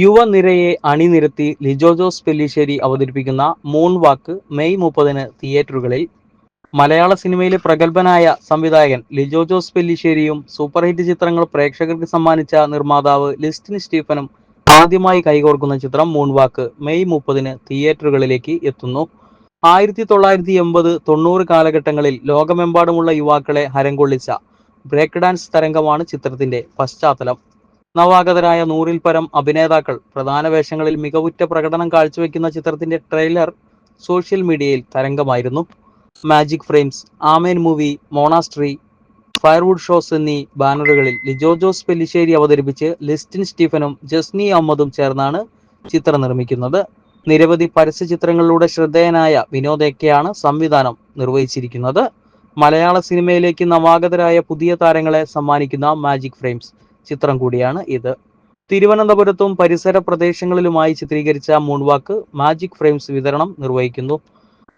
യുവനിരയെ അണിനിരത്തി ലിജോ ജോസ് പെല്ലിശ്ശേരി അവതരിപ്പിക്കുന്ന മൂൺ വാക്ക് മെയ് മുപ്പതിന് തിയേറ്ററുകളിൽ. മലയാള സിനിമയിലെ പ്രഗത്ഭനായ സംവിധായകൻ ലിജോ ജോസ് പെല്ലിശ്ശേരിയും സൂപ്പർ ഹിറ്റ് ചിത്രങ്ങൾ പ്രേക്ഷകർക്ക് സമ്മാനിച്ച നിർമ്മാതാവ് ലിസ്റ്റിൻ സ്റ്റീഫനും ആദ്യമായി കൈകോർക്കുന്ന ചിത്രം മൂൺ വാക്ക് മെയ് മുപ്പതിന് തിയേറ്ററുകളിലേക്ക് എത്തുന്നു. ആയിരത്തി തൊള്ളായിരത്തി എൺപത് തൊണ്ണൂറ് കാലഘട്ടങ്ങളിൽ ലോകമെമ്പാടുമുള്ള യുവാക്കളെ ഹരം കൊള്ളിച്ച ബ്രേക്ക് ഡാൻസ് തരംഗമാണ് ചിത്രത്തിന്റെ പശ്ചാത്തലം. നവാഗതരായ നൂറിൽ പരം അഭിനേതാക്കൾ പ്രധാന വേഷങ്ങളിൽ മികവുറ്റ പ്രകടനം കാഴ്ചവെക്കുന്ന ചിത്രത്തിന്റെ ട്രെയിലർ സോഷ്യൽ മീഡിയയിൽ തരംഗമായിരുന്നു. Magic Frames Amen Movie Monastery Firewood Shows എന്നീ ബാനറുകളിൽ ലിജോ ജോസ് പെല്ലിശ്ശേരി അവതരിപ്പിച്ച് ലിസ്റ്റിൻ സ്റ്റീഫനും ജസ്നി അഹമ്മദും ചേർന്നാണ് ചിത്രം നിർമ്മിക്കുന്നത്. നിരവധി പരസ്യ ചിത്രങ്ങളിലൂടെ ശ്രദ്ധേയനായ വിനോദയ്ക്കയാണ് സംവിധാനം നിർവഹിച്ചിരിക്കുന്നത്. മലയാള സിനിമയിലേക്ക് നവാഗതരായ പുതിയ താരങ്ങളെ സമ്മാനിക്കുന്ന മാജിക് ഫ്രെയിംസ് ചിത്രം കൂടിയാണ് ഇത്. തിരുവനന്തപുരത്തും പരിസര പ്രദേശങ്ങളിലുമായി ചിത്രീകരിച്ച മൂൺവാക്ക് മാജിക് ഫ്രെയിംസ് വിതരണം നിർവഹിക്കുന്നു.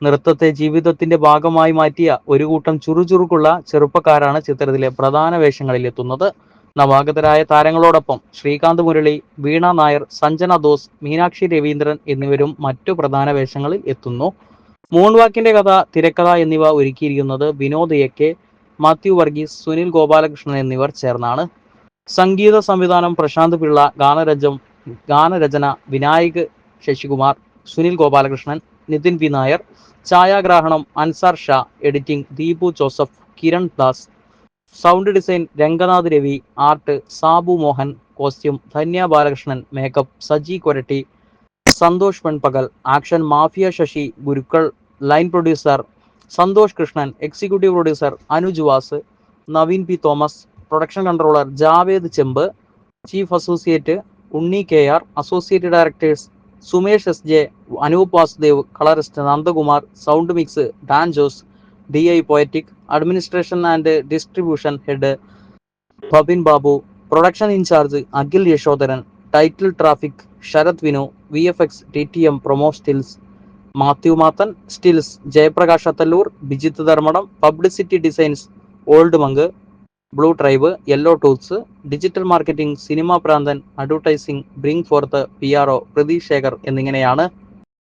നൃത്തത്തെ ജീവിതത്തിന്റെ ഭാഗമായി മാറ്റിയ ഒരു കൂട്ടം ചുറുചുറുക്കുള്ള ചെറുപ്പക്കാരാണ് ചിത്രത്തിലെ പ്രധാന വേഷങ്ങളിൽ എത്തുന്നത്. നവാഗതരായ താരങ്ങളോടൊപ്പം ശ്രീകാന്ത് മുരളി വീണ നായർ സഞ്ജന ദോസ് മീനാക്ഷി രവീന്ദ്രൻ എന്നിവരും മറ്റു പ്രധാന വേഷങ്ങളിൽ എത്തുന്നു. മൂൺവാക്കിന്റെ കഥ തിരക്കഥ എന്നിവ ഒരുക്കിയിരിക്കുന്നത് വിനോദ് എ കെ മാത്യു വർഗീസ് സുനിൽ ഗോപാലകൃഷ്ണൻ എന്നിവർ ചേർന്നാണ്. സംഗീത സംവിധാനം പ്രശാന്ത് പിള്ള ഗാനരജം ഗാനരചന Vinayak Sasikumar Sunil Gopalakrishnan Nithin P Nair ഛായാഗ്രാഹണം Ansar Shah editing Deepu Joseph Kiran Das sound design Ranganath Ravi art Sabu Mohan costume Dhanya Balakrishnan makeup Saji Koratty Santhosh Penpakal action Mafia Sasi Gurukkal line producer Santhosh Krishnan executive producer Anuj Vas Naveen P Thomas production controller Javed Chemb chief associate Unni K R associate directors Sumesh S J Anoop Vasudev colourist Nandakumar sound mix Dan Jose D I Poetic administration and distribution head Babin Babu production incharge Akhil Yashodharan title traffic Sarath Vinu V F X T T M promo stills Mathew Mathan stills Jayaprakash Athalloor Bijith Dharmadam publicity designs Old Monk Blue Tribe Yellow Tools digital marketing cinema Pranthan advertising Bring Forth P R O Pratheesh Sekhar എന്നിങ്ങനെയാണ്